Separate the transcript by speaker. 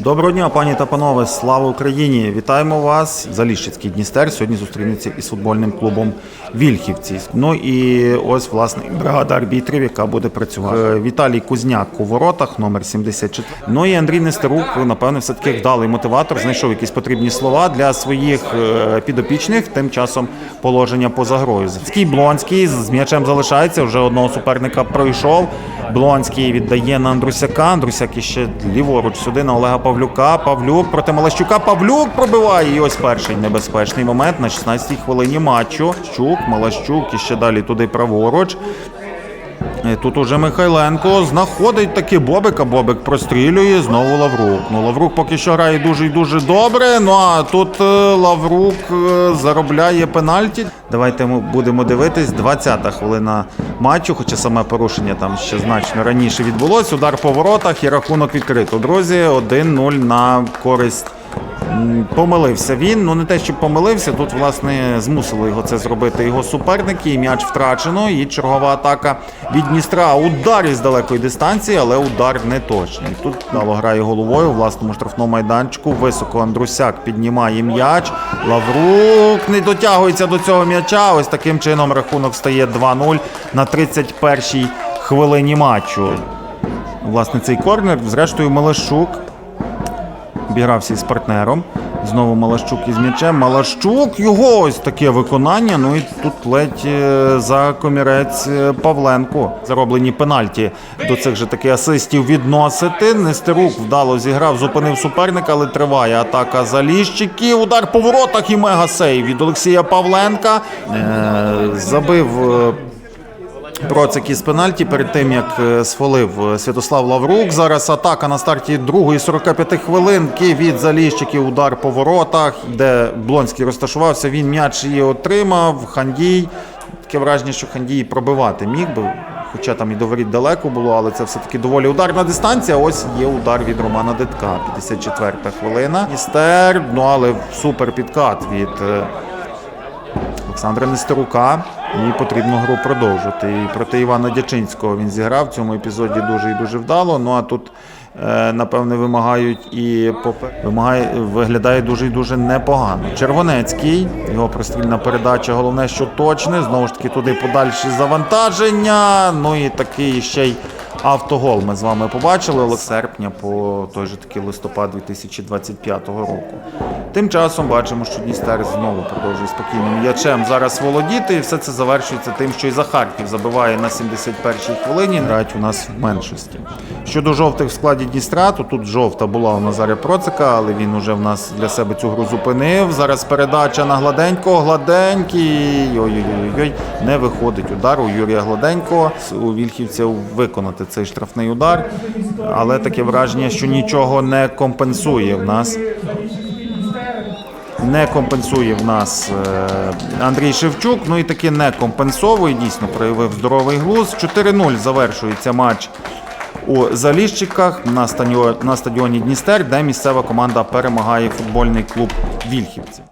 Speaker 1: Доброго дня, пані та панове, слава Україні! Вітаємо вас! Заліщицький Дністер сьогодні зустрінеться із футбольним клубом Вільхівці. Ну і ось власне бригада арбітрів, яка буде працювати. Е, Віталій Кузняк у воротах, номер 74. Ну і Андрій Нестерук, напевне, все таки вдалий мотиватор, знайшов якісь потрібні слова для своїх е, підопічних. Тим часом положення поза грою. Завський Блонський з м'ячем залишається. Вже одного суперника пройшов. Блонський віддає на Андрусяка. Андрусяк іще ліворуч сюди на Олега Павлюка. Павлюк проти Малащука. Павлюк пробиває. І ось перший небезпечний момент на 16-й хвилині матчу. Щук, Малащук іще далі туди праворуч. Тут уже Михайленко знаходить таки Бобика. Бобик прострілює. Знову Лаврук. Ну Лаврук поки що грає дуже і дуже добре. Ну а тут е, Лаврук е, заробляє пенальті. Давайте будемо дивитись. 20-та хвилина матчу, хоча саме порушення там ще значно раніше відбулось. Удар по воротах і рахунок відкрито. Друзі, 1-0 на користь. Помилився він. Ну не те, що помилився. Тут власне змусили його це зробити його суперники. І м'яч втрачено. І чергова атака від Дністра. Удар із далекої дистанції, але удар не точний. Тут дало грає головою у власному штрафному майданчику. Високо Андрусяк піднімає м'яч. Лаврук не дотягується до цього м'яча. Ось таким чином рахунок стає 2-0 на 31-й хвилині матчу. Власне, цей корнер, зрештою, Малашук обігрався із партнером. Знову Малащук із м'ячем. Малащук, його ось таке виконання. Ну і тут ледь е, за комірець е, Павленко. Зароблені пенальті до цих же таки асистів відносити. Нестерук вдало зіграв, зупинив суперника, але триває атака заліщиків. Удар по воротах і мегасейв від Олексія Павленка. Е, забив. Процик із пенальті перед тим як е, сфолив е, Святослав Лаврук. Зараз атака на старті другої 45 хвилинки від заліщиків. Удар по воротах, де Блонський розташувався. Він м'яч її отримав. Хандій. Таке враження, що Хандій пробивати міг би. Хоча там і до воріт далеко було, але це все-таки доволі ударна дистанція. Ось є удар від Романа Дитка. 54 хвилина. Істер, ну але супер підкат від е, Олександра Нестерука. І потрібно гру продовжити. І проти Івана Дячинського він зіграв в цьому епізоді дуже і дуже вдало. Ну а тут, е, напевне, вимагають і вимагає, виглядає дуже і дуже непогано. Червонецький, його прострільна передача, головне, що точне. Знову ж таки, туди подальші завантаження. Ну і такий ще й автогол ми з вами побачили з серпня по той же таки листопад 2025 року. Тим часом бачимо, що Дністер знову продовжує спокійним м'ячем зараз володіти, і все це завершується тим, що і Захарків забиває на 71-й хвилині. Грають у нас в меншості. Щодо жовтих в складі Дністра, то тут жовта була у Назаря Процика, але він уже в нас для себе цю гру зупинив. Зараз передача на Гладенького. Гладенький. Ой-ой-ой, не виходить удар у Юрія Гладенького. У Вільхівців виконати цей штрафний удар. Але таке враження, що нічого не компенсує в нас. Не компенсує в нас е, Андрій Шевчук. Ну і таки не компенсовує. Дійсно проявив здоровий глузд. 4-0 завершується матч у Заліщиках на стадіоні, на стадіоні Дністер, де місцева команда перемагає футбольний клуб Вільхівці.